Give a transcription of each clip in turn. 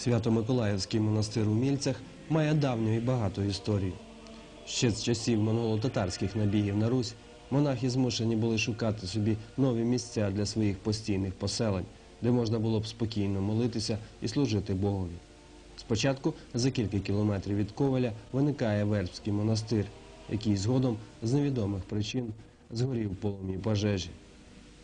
Свято-Миколаївський монастир у Мільцях має давню і багату історію. Ще з часів монголо-татарських набігів на Русь монахи змушені були шукати собі нові місця для своїх постійних поселень, де можна було б спокійно молитися і служити Богові. Спочатку за кілька кілометрів від Коваля виникає Вербський монастир, який згодом з невідомих причин згорів полум'ї пожежі.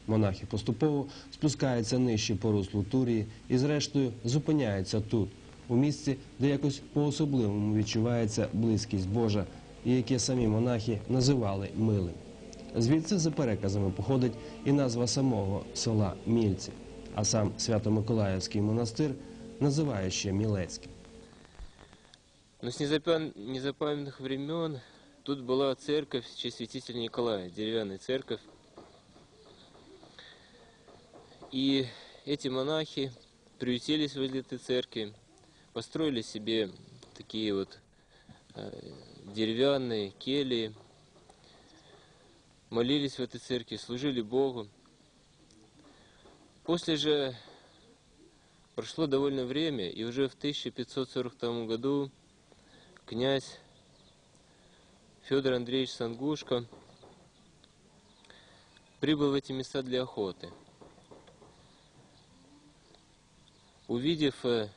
Монахи поступово спускаються нижче по руслу Турії і, зрештою, зупиняються тут, у місці, де якось по-особливому відчувається близькість Божа, і яке самі монахи називали милим. Звідси, за переказами, походить і назва самого села Мільці, а сам Свято-Миколаївський монастир називає ще Мілецьким. Но с незапам- незапамятных времен тут была церковь в честь святителя Николая, деревянная церковь. И эти монахи приютились возле этой церкви, построили себе такие вот э, деревянные кельи, молились в этой церкви, служили Богу. После же прошло довольно время, и уже в 1542 году князь Федор Андреевич Сангушко прибыл в эти места для охоты. Увидев э,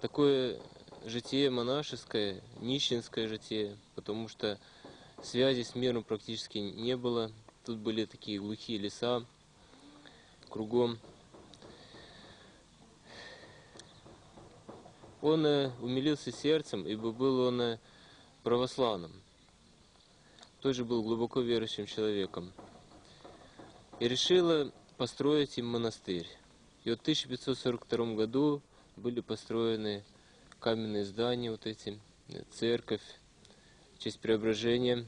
такое житие монашеское, нищенское житие, потому что связи с миром практически не было, тут были такие глухие леса кругом. Он э, умилился сердцем, ибо был он э, православным. Тоже был глубоко верующим человеком. И решил э, построить им монастырь. И вот в 1542 году были построены каменные здания, вот эти, э, церковь, в честь преображения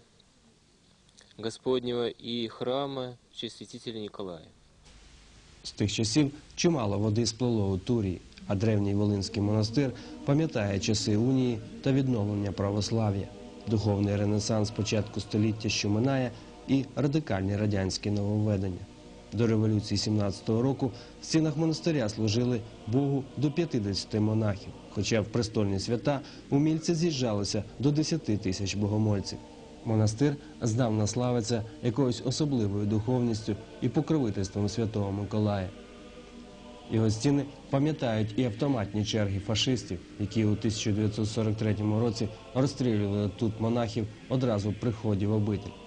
Господнего и храма в честь святителя Николая. З тих часів чимало води сплило у Турії, а древній Волинський монастир пам'ятає часи унії та відновлення православ'я, духовний ренесанс початку століття, що минає, і радикальні радянські нововведення. До революції 17-го року в стінах монастиря служили Богу до 50 монахів, хоча в престольні свята у мільці з'їжджалося до 10 тисяч богомольців. Монастир здавна славиться якоюсь особливою духовністю і покровительством святого Миколая. Його стіни пам'ятають і автоматні черги фашистів, які у 1943 році розстрілювали тут монахів одразу при вході в обитель.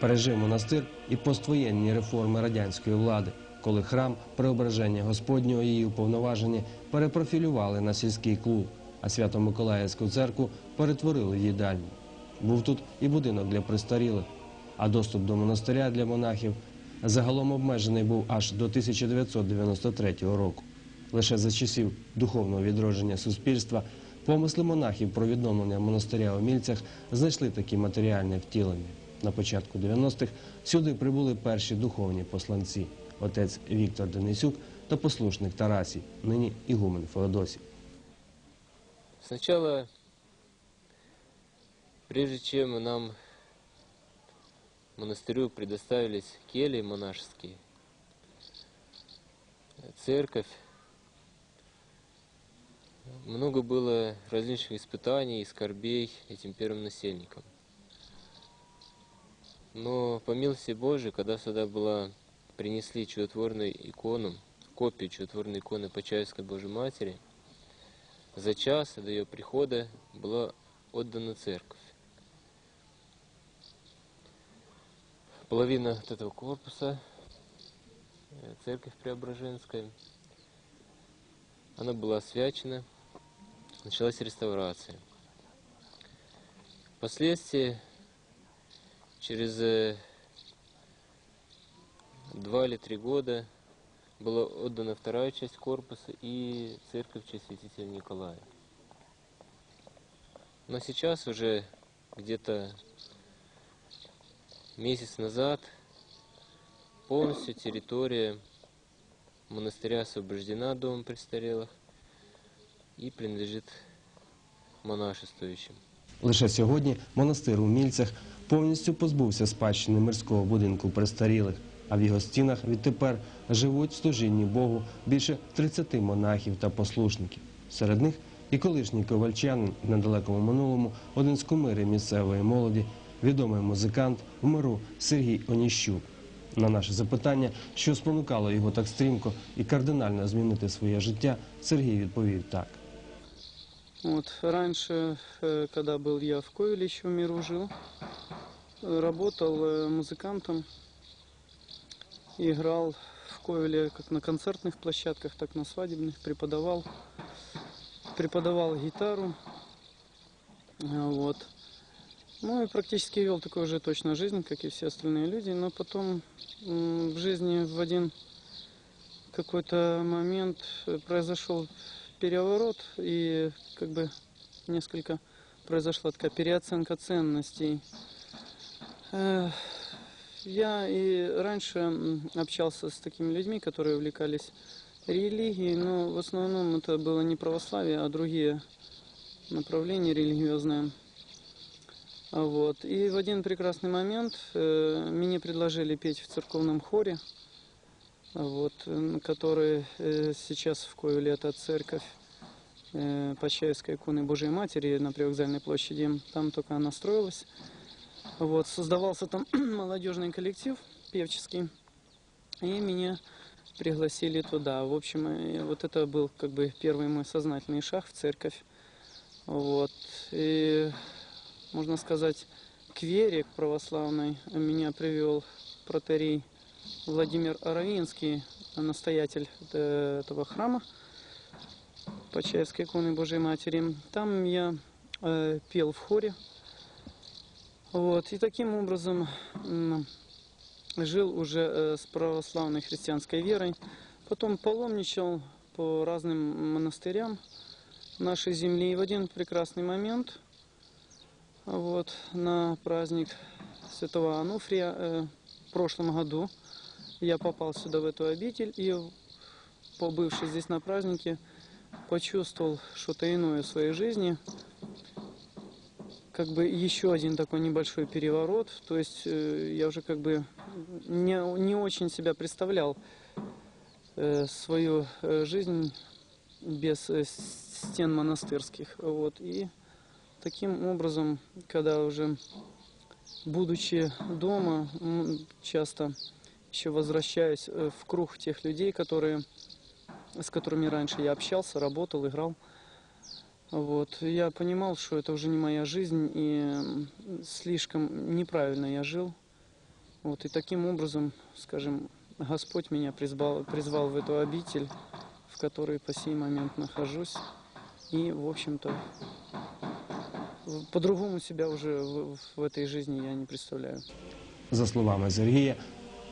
Пережив монастир і поствоєнні реформи радянської влади, коли храм преображення Господнього її уповноважені перепрофілювали на сільський клуб, а Свято-Миколаївську церкву перетворили в їдальню. Був тут і будинок для престарілих, а доступ до монастиря для монахів загалом обмежений був аж до 1993 року. Лише за часів духовного відродження суспільства помисли монахів про відновлення монастиря у Мільцях знайшли такі матеріальне втілення. На початку 90-х сюди прибули перші духовні посланці отець Віктор Денисюк та послушник Тарасій, нині ігумен Феодосій. Сначала, прежде чем нам монастырю предоставились кельи монашеские, э, церковь, много было различных испытаний и скорбей этим первым насельникам. но по милости Божией, когда сюда была, принесли чудотворную икону, копию чудотворной иконы Почаевской Божьей Матери, за час до ее прихода была отдана церковь. Половина вот этого корпуса, э, церковь Преображенская, она была освячена, началась реставрация. Впоследствии, через э, два или три года, была отдана вторая часть корпуса и церковь в святителя Николая. Но сейчас уже где-то месяц назад полностью территория монастыря освобождена домом престарелых и принадлежит монашествующим. Лише сьогодні монастир у Мільцях повністю позбувся спадщини мирського будинку престарілих, а в його стінах відтепер живуть в служінні Богу більше 30 монахів та послушників. Серед них і колишній ковальчанин в недалекому минулому, один з кумирів місцевої молоді, відомий музикант в миру Сергій Оніщук. На наше запитання, що спонукало його так стрімко і кардинально змінити своє життя, Сергій відповів так. Вот, раньше, э, когда был я в Ковеле, еще в миру жил, э, Работал э, музыкантом, играл в Ковеле как на концертных площадках, так на свадебных, преподавал, преподавал гитару, А, вот. Ну и практически вел такую же точно жизнь, как и все остальные люди, но потом в жизни в один какой-то момент э, произошел переворот. И как бы несколько произошла такая переоценка ценностей. Э, Я и раньше общался с такими людьми, которые увлекались религией, но в основном это было не православие, а другие направления религиозные. Вот. И в один прекрасный момент э, мне предложили петь в церковном хоре, вот, который э, сейчас в Ковеле это церковь Почаевской иконы Божией Матери на Привокзальной площади. Там только она строилась. Вот, создавался там молодежный коллектив певческий. И меня пригласили туда. В общем, вот это был как бы первый мой сознательный шаг в церковь. Вот. И, можно сказать, к вере, к православной меня привел протерей Владимир Аравинский, настоятель э, этого храма Почаевской иконы Божией Матери. Там я э, пел в хоре. Вот. И таким образом жил уже э, с православной христианской верой. Потом паломничал по разным монастырям нашей земли. И в один прекрасный момент, вот, на праздник святого Ануфрия э, в прошлом году, я попал сюда, в эту обитель, и, побывший здесь на празднике, почувствовал что-то иное в своей жизни, как бы еще один такой небольшой переворот, то есть э, я уже как бы не, не очень себя представлял э, свою э, жизнь без стен монастырских, вот, и таким образом, когда уже будучи дома, часто еще возвращаюсь в круг тех людей, которые, с которыми раньше я общался, работал, играл. Вот. Я понимал, что это уже не моя жизнь, и слишком неправильно я жил. Вот. И таким образом, скажем, Господь меня призвал, призвал в эту обитель, в которой по сей момент нахожусь. И, в общем-то, по-другому себя уже в, в этой жизни я не представляю. За словами Сергія,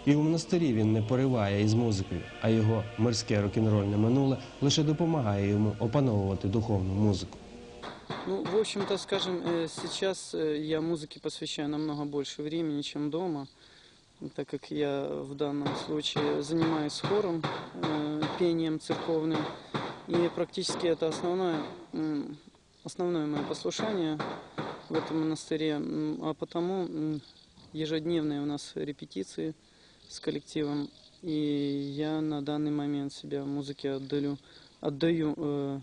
і у монастирі він не пориває із музикою, а його мирське рок-н-рольне минуле лише допомагає йому опановувати духовну музику. Ну, в общем-то, скажем, э, сейчас э, я музыке посвящаю намного больше времени, чем дома, так как я в данном случае занимаюсь хором, э, пением церковным, и практически это основное, м, основное мое послушание в этом монастыре, М, а потому м, ежедневные у нас репетиции с коллективом, и я на данный момент себя музыке отдаю, отдаю э,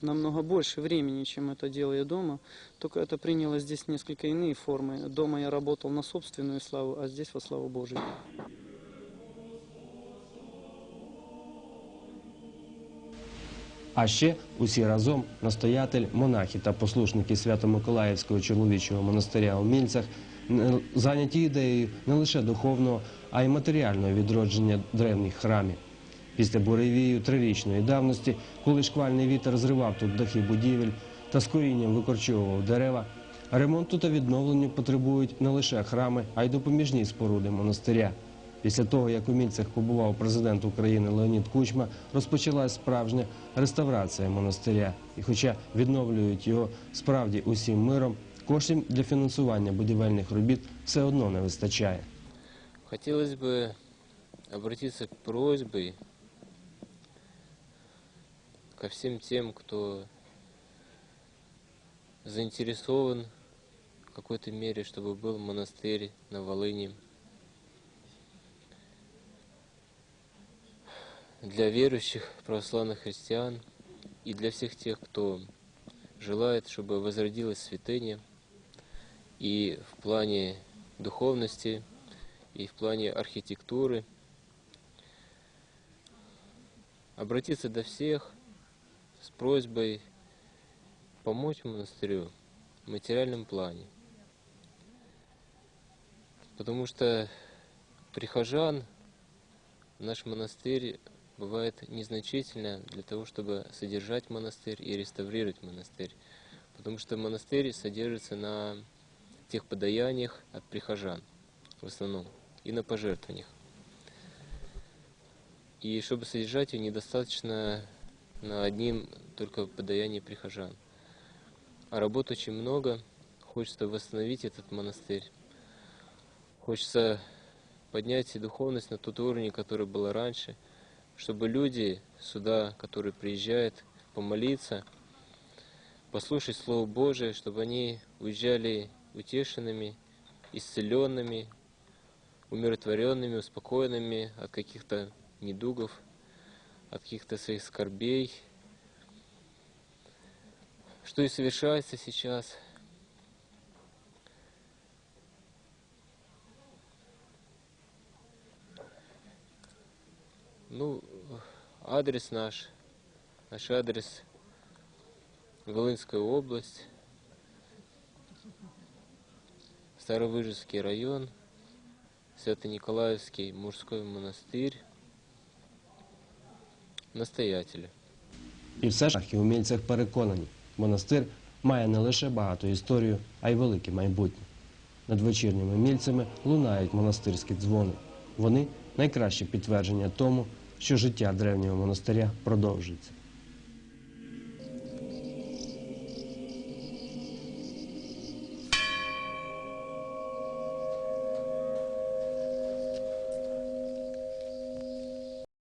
намного больше времени, чем это делаю дома. Только это приняло здесь несколько иные формы. Дома я работал на собственную славу, а здесь во славу Божию. А ще усі разом настоятель, монахи та послушники Свято-Миколаївського чоловічого монастиря у Мільцях не- зайняті ідеєю не лише духовного, а й матеріального відродження древніх храмів. Після буревію трирічної давності, коли шквальний вітер зривав тут дахи будівель та з корінням викорчовував дерева, ремонту та відновленню потребують не лише храми, а й допоміжні споруди монастиря. Після того, як у Мільцях побував президент України Леонід Кучма, розпочалась справжня реставрація монастиря. І хоча відновлюють його справді усім миром, коштів для фінансування будівельних робіт все одно не вистачає. Хотелось бы обратиться к просьбой ко всем тем, кто заинтересован в какой-то мере, чтобы был монастырь на Волыни. для верующих православных христиан и для всех тех, кто желает, чтобы возродилась святыня и в плане духовности, и в плане архитектуры. Обратиться до всех с просьбой помочь монастырю в материальном плане. Потому что прихожан наш монастырь бывает незначительно для того, чтобы содержать монастырь и реставрировать монастырь. Потому что монастырь содержится на тех подаяниях от прихожан в основном и на пожертвованиях. И чтобы содержать ее, недостаточно на одним только подаянии прихожан. А работ очень много. Хочется восстановить этот монастырь. Хочется поднять духовность на тот уровень, который был раньше, чтобы люди сюда, которые приезжают, помолиться, послушать Слово Божие, чтобы они уезжали утешенными, исцеленными, умиротворенными, успокоенными от каких-то недугов, от каких-то своих скорбей, что и совершается сейчас. Ну, адрес наш, наш адрес Волынская область, Старовыжевский район, Свято-Николаевский мужской монастырь, настоятель. І все ж у умільцях переконані, монастир має не лише багату історію, а й велике майбутнє. Над вечірніми мільцями лунають монастирські дзвони. Вони найкраще підтвердження тому, що життя древнього монастиря продовжується.